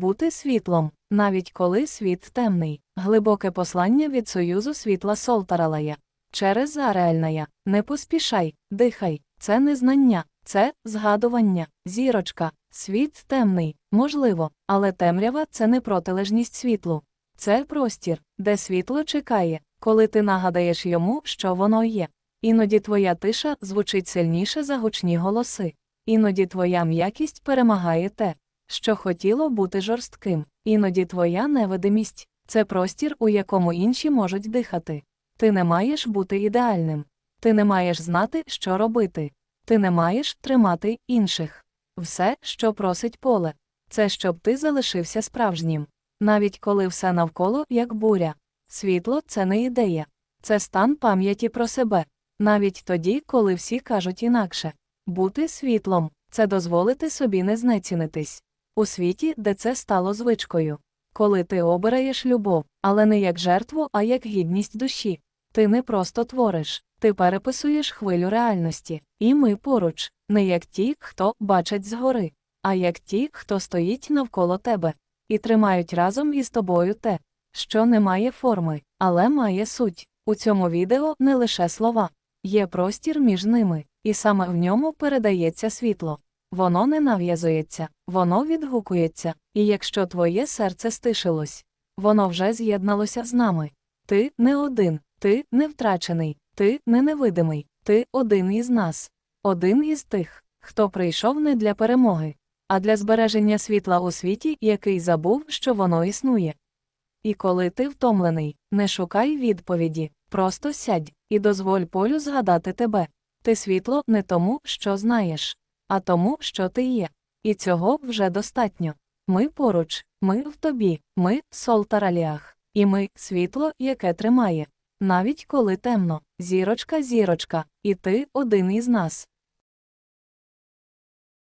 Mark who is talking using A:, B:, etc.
A: бути світлом, навіть коли світ темний. Глибоке послання від Союзу світла Солтаралая. Через Ареальная. Не поспішай, дихай. Це не знання, це згадування, зірочка, світ темний, можливо, але темрява це не протилежність світлу. Це простір, де світло чекає, коли ти нагадаєш йому, що воно є. Іноді твоя тиша звучить сильніше за гучні голоси. Іноді твоя м'якість перемагає те, що хотіло бути жорстким. Іноді твоя невидимість це простір, у якому інші можуть дихати. Ти не маєш бути ідеальним. Ти не маєш знати, що робити. Ти не маєш тримати інших. Все, що просить поле, це щоб ти залишився справжнім. Навіть коли все навколо як буря. Світло це не ідея, це стан пам'яті про себе. Навіть тоді, коли всі кажуть інакше. Бути світлом це дозволити собі не знецінитись. У світі, де це стало звичкою. Коли ти обираєш любов, але не як жертву, а як гідність душі. Ти не просто твориш, ти переписуєш хвилю реальності, і ми поруч, не як ті, хто бачать згори, а як ті, хто стоїть навколо тебе, і тримають разом із тобою те, що не має форми, але має суть. У цьому відео не лише слова, є простір між ними, і саме в ньому передається світло. Воно не нав'язується, воно відгукується, і якщо твоє серце стишилось, воно вже з'єдналося з нами. Ти не один, ти не втрачений, ти не невидимий, ти один із нас, один із тих, хто прийшов не для перемоги, а для збереження світла у світі, який забув, що воно існує. І коли ти втомлений, не шукай відповіді, просто сядь і дозволь полю згадати тебе. Ти світло не тому, що знаєш, а тому, що ти є. І цього вже достатньо. Ми поруч, ми в тобі, ми солтараліах, і ми світло, яке тримає. Навіть коли темно, зірочка, зірочка, і ти один із нас.